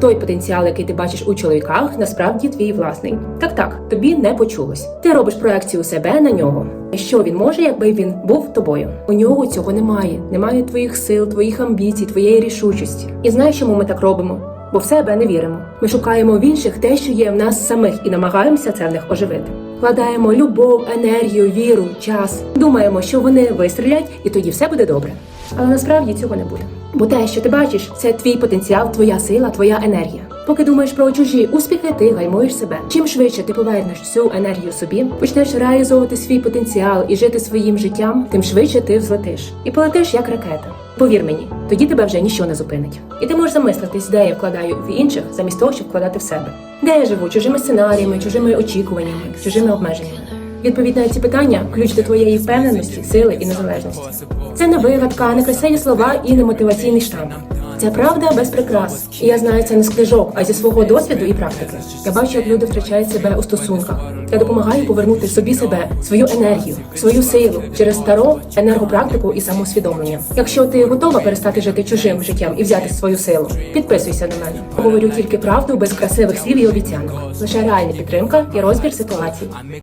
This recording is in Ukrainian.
Той потенціал, який ти бачиш у чоловіках, насправді твій власний. Так, так, тобі не почулось. Ти робиш проекцію себе на нього. Що він може, якби він був тобою? У нього цього немає. Немає твоїх сил, твоїх амбіцій, твоєї рішучості. І знаєш, чому ми так робимо? Бо в себе не віримо. Ми шукаємо в інших те, що є в нас самих, і намагаємося це в них оживити. Вкладаємо любов, енергію, віру, час. Думаємо, що вони вистрілять, і тоді все буде добре. Але насправді цього не буде. Бо те, що ти бачиш, це твій потенціал, твоя сила, твоя енергія. Поки думаєш про чужі успіхи, ти гаймуєш себе. Чим швидше ти повернеш цю енергію собі, почнеш реалізовувати свій потенціал і жити своїм життям, тим швидше ти взлетиш і полетиш як ракета. Повір мені, тоді тебе вже ніщо не зупинить. І ти можеш замислитись, де я вкладаю в інших, замість того, щоб вкладати в себе. Де я живу чужими сценаріями, чужими очікуваннями, чужими обмеженнями. Відповідь на ці питання ключ до твоєї впевненості, сили і незалежності. Це не вигадка, не красиві слова і не мотиваційний штамп. Це правда без прикрас. І я знаю це не з книжок, а зі свого досвіду і практики. Я бачу, як люди втрачають себе у стосунках. Я допомагаю повернути собі себе, свою енергію, свою силу через стару енергопрактику і самоусвідомлення. Якщо ти готова перестати жити чужим життям і взяти свою силу, підписуйся на мене. Говорю тільки правду без красивих слів і обіцянок. Лише реальна підтримка і розбір ситуацій.